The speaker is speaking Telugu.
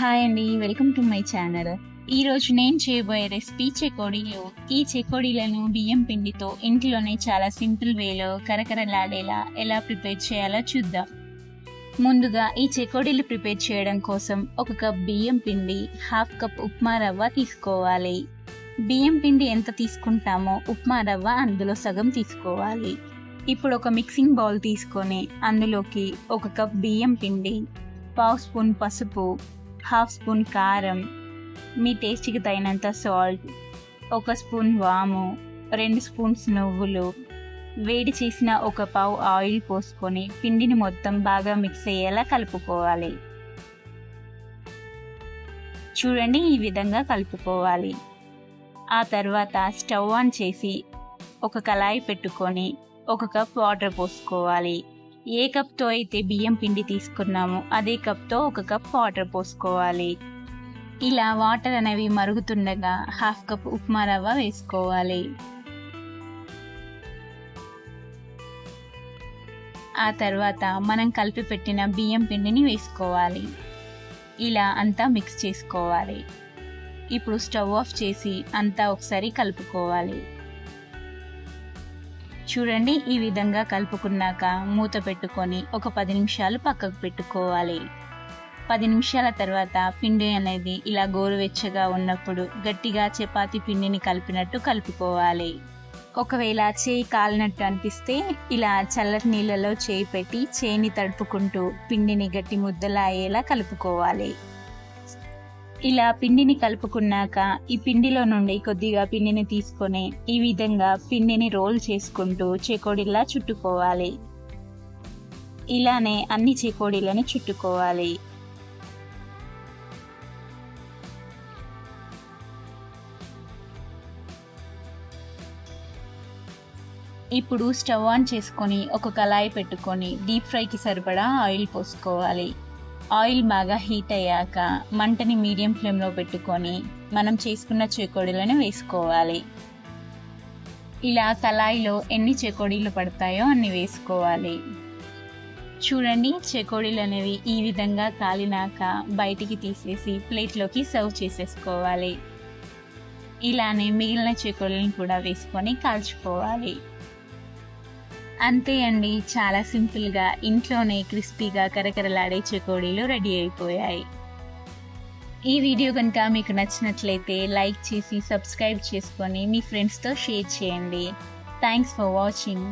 హాయ్ అండి వెల్కమ్ టు మై ఛానల్. ఈరోజు నేను చేయబోయే రెసిపీ చెకోడీలు. ఈ చెకోడీలను బియ్యం పిండితో ఇంట్లోనే చాలా సింపుల్ వేలో కరకరలాడేలా ఎలా ప్రిపేర్ చేయాలో చూద్దాం. ముందుగా ఈ చెకోడీలు ప్రిపేర్ చేయడం కోసం ఒక కప్ బియ్యం పిండి హాఫ్ కప్ ఉప్మా రవ్వ తీసుకోవాలి. బియ్యం పిండి ఎంత తీసుకుంటామో ఉప్మా రవ్వ అందులో సగం తీసుకోవాలి. ఇప్పుడు ఒక మిక్సింగ్ బౌల్ తీసుకొని అందులోకి ఒక కప్ బియ్యం పిండి పావు స్పూన్ పసుపు హాఫ్ స్పూన్ కారం మీ టేస్ట్కి తగినంత సాల్ట్ ఒక స్పూన్ వాము రెండు స్పూన్స్ నువ్వులు వేడి చేసిన ఒక పావు ఆయిల్ పోసుకొని పిండిని మొత్తం బాగా మిక్స్ అయ్యేలా కలుపుకోవాలి. చూడండి ఈ విధంగా కలుపుకోవాలి. ఆ తర్వాత స్టవ్ ఆన్ చేసి ఒక కళాయి పెట్టుకొని ఒక కప్ వాటర్ పోసుకోవాలి. ఏ కప్తో అయితే బియ్యం పిండి తీసుకున్నామో అదే కప్తో ఒక కప్ వాటర్ పోసుకోవాలి. ఇలా వాటర్ అనేవి మరుగుతుండగా హాఫ్ కప్ ఉప్మా రవ్వ వేసుకోవాలి. ఆ తర్వాత మనం కలిపి పెట్టిన బియ్యం పిండిని వేసుకోవాలి. ఇలా అంతా మిక్స్ చేసుకోవాలి. ఇప్పుడు స్టవ్ ఆఫ్ చేసి అంతా ఒకసారి కలుపుకోవాలి. చూడండి ఈ విధంగా కలుపుకున్నాక మూత పెట్టుకొని ఒక పది నిమిషాలు పక్కకు పెట్టుకోవాలి. పది నిమిషాల తర్వాత పిండి అనేది ఇలా గోరువెచ్చగా ఉన్నప్పుడు గట్టిగా చపాతి పిండిని కలిపినట్టు కలుపుకోవాలి. ఒకవేళ చేయి కాలినట్టు అనిపిస్తే ఇలా చల్లటి నీళ్ళలో చేయి పెట్టి చేయిని తడుపుకుంటూ పిండిని గట్టి ముద్దలా అయ్యేలా కలుపుకోవాలి. ఇలా పిండిని కలుపుకున్నాక ఈ పిండిలో నుండి కొద్దిగా పిండిని తీసుకొని ఈ విధంగా పిండిని రోల్ చేసుకుంటూ చెకోడీలా చుట్టుకోవాలి. ఇలానే అన్ని చెకోడీలను చుట్టుకోవాలి. ఇప్పుడు స్టవ్ ఆన్ చేసుకొని ఒక కళాయి పెట్టుకొని డీప్ ఫ్రైకి సరిపడా ఆయిల్ పోసుకోవాలి. ఆయిల్ బాగా హీట్ అయ్యాక మంటని మీడియం ఫ్లేమ్లో పెట్టుకొని మనం చేసుకున్న చేకోడీలను వేసుకోవాలి. ఇలా కళాయిలో ఎన్ని చేకోడీలు పడతాయో అన్ని వేసుకోవాలి. చూడండి చెకోడీలు అనేవి ఈ విధంగా కాలినాక బయటికి తీసేసి ప్లేట్లోకి సర్వ్ చేసేసుకోవాలి. ఇలానే మిగిలిన చెకోడీలను కూడా వేసుకొని కాల్చుకోవాలి. అంతే అండి. చాలా సింపుల్గా ఇంట్లోనే క్రిస్పీగా కరకరలాడే చెకోడీలు రెడీ అయిపోయాయి. ఈ వీడియో కనుక మీకు నచ్చినట్లయితే లైక్ చేసి సబ్స్క్రైబ్ చేసుకొని మీ ఫ్రెండ్స్తో షేర్ చేయండి. Thanks for watching.